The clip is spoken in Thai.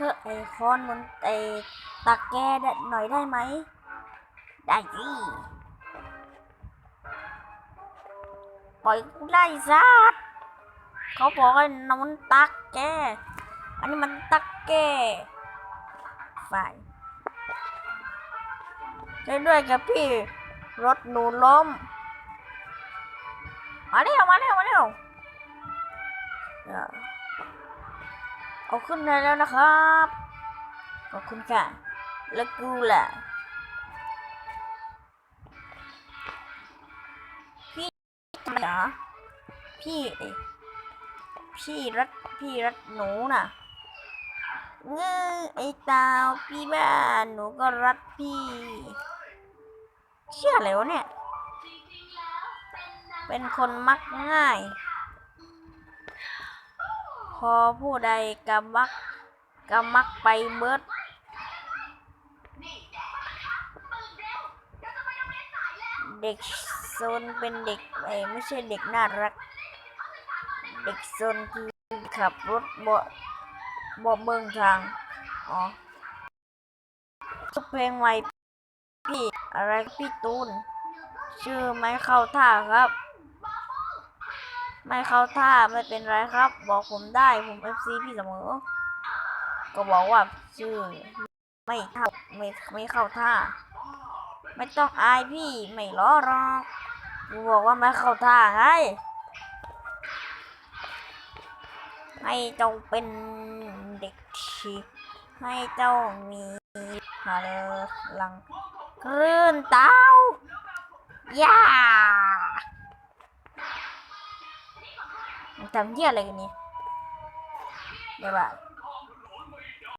ธอไอคอนมันไอตักแกได้หน่อยได้ไหม ได้สิปล่อยกูได้สัตว์เขาบอกว่าน้ำมันตักแก อันนี้มันตักแกฝ่ายช่วยด้วยกับพี่ รถหนูล้ม มาเร็วมาเร็วมาเร็ว เอาขึ้นได้แล้วนะครับ ขอบคุณค่ะ แล้วกูล่ะพี่ทำไมเหรอพี่พี่รัดพี่รัดหนูน่ะเงอไอ้ตาวพี่บ้านหนูก็รัดพี่เชื่ออะไรวะเนี่ย เป็นคนมักง่าย อผู้ใดกำมักกำมักไปเบิดเด็กโซนเป็นเด็กเอ้ไม่ใช่เด็กน่ารัก เด็กโซนคือขับรถบ่บ่เบิ่งทาง อ๋อทุเพลงใหม่พี่อะไรพี่ตูน ชื่อไม่เข้าท่าครับ ไม่เข้าท่าไม่เป็นไรครับ บอกผมได้ผมเอฟซีพี่เสมอ ก็บอกว่าชื่อไม่เข้าไม่ไม่เข้าท่า ไม่ต้องอายพี่ไม่ล้อหรอกกูบอกว่าไม่เข้าท่าไงให้เจ้าเป็นเด็กที่ให้เจ้ามีพลังคลื่นเต้าย่า ทำเหี้ยอะไรกันเนี่ยเดี๋ยวว่า